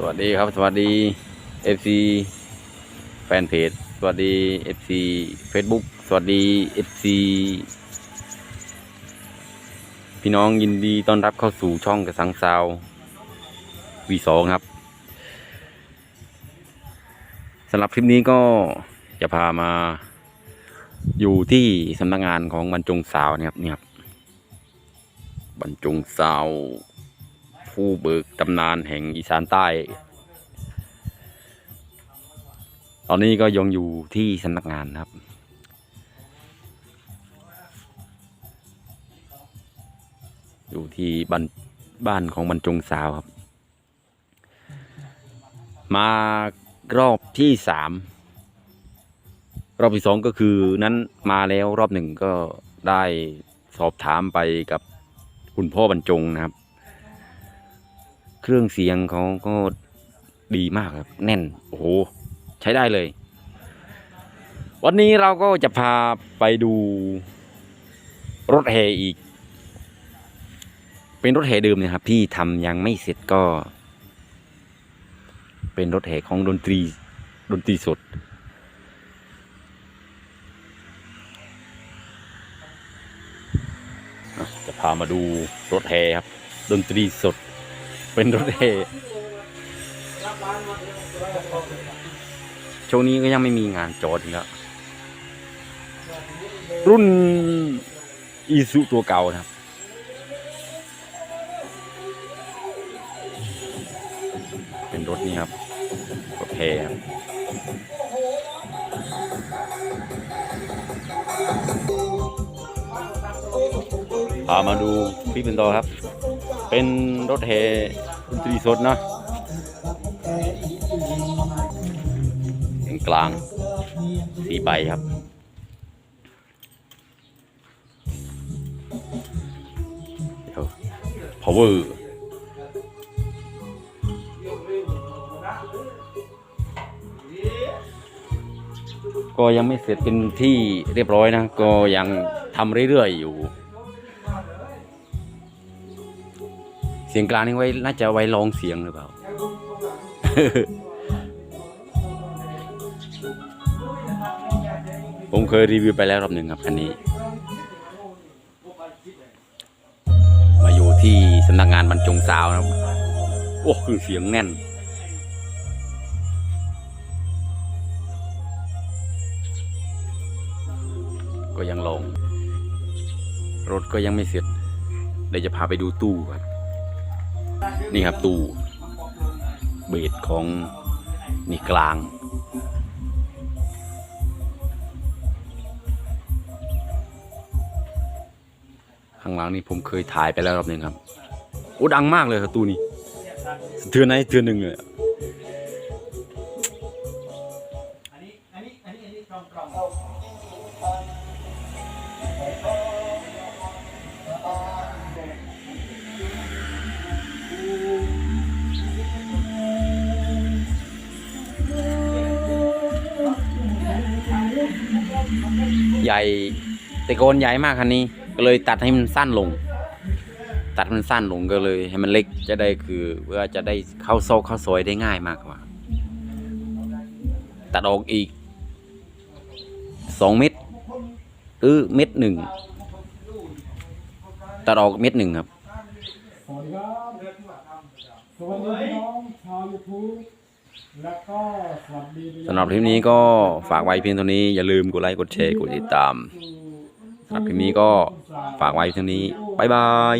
สวัสดีครับ สวัสดี FC แฟนเพจ สวัสดี FC Facebook สวัสดี FC พี่น้องยินดีต้อนรับเข้าสู่ช่องกระสังซาว V2 ครับสำหรับคลิปนี้ก็จะพามาอยู่ที่สำนักงานของบรรจงสาวนะครับนี่ครับบรรจงสาว ผู้เบิกตำนานแห่งอีสานใต้ ตอนนี้ก็ยังอยู่ที่สำนักงานครับ อยู่ที่บ้านบ้านของบรรจงสาวครับ มารอบที่สามรอบที่สองก็คือนั้นมาแล้วรอบหนึ่งก็ได้สอบถามไปกับคุณพ่อบรรจงนะครับ เครื่องเสียงเขาก็ดีมากครับ แน่น โอ้โห ใช้ได้เลย วันนี้เราก็จะพาไปดูรถแห่อีก เป็นรถแห่เดิมเนะครับ ที่ทำยังไม่เสร็จก็ เป็นรถแห่ของดนตรีดนตรีสด จะพามาดูรถแห่ครับ ดนตรีสด เป็นรถแห่ช่วงนี้ก็ยังไม่มีงานจอดอีกแล้วรุ่นอีซูตัวเก่านะครับเป็นรถนี้ครับรถแห่ครับพามาดูพี่เป็นต่อครับ เป็นรถแห ดนตรีสดนะเสียงกลางสีใบครับเดี๋ยว power ก็ยังไม่เสร็จเป็นที่เรียบร้อยนะ ก็ยังทำเรื่อยๆอยู่ เสียงกลางนี่ไว้น่าจะไว้ลองเสียงหรือเปล่า ผมเคยรีวิวไปแล้วรอบหนึ่งครับคันนี้ มาอยู่ที่สำนักงานบรรจงซาวนะครับ โอ้คือเสียงแน่นก็ยังลง รถก็ยังไม่เสร็จเดี๋ยวจะพาไปดูตู้ครับ นี่ครับตู้เบสของนี่กลาง ข้างหลังนี่ผมเคยถ่ายไปแล้วรอบหนึ่งครับ โอ้ดังมากเลยครับตู้นี้เทือนไหนเทือนหนึ่งเลย ใหญ่แต่โกนใหญ่มากคันนี้ ก็เลยตัดให้มันสั้นลง ตัดมันสั้นลงก็เลย ให้มันเล็กจะได้คือเพื่อจะได้เข้าโซอกเข้าซอยได้ง่ายมากกว่า ตัดออกอีกสองเม็ดหรือเม็ดหนึ่งตัดออกเม็ดหนึ่งครับสวัสดีครับสวัสดีพี่น้องชาวยูทูบ สำหรับคลิปนี้ก็ฝากไว้เพียงเท่านี้อย่าลืมกดไลค์กดแชร์กดติดตามสำหรับคลิปนี้ก็ฝากไว้เพียงเท่านี้บ๊ายบาย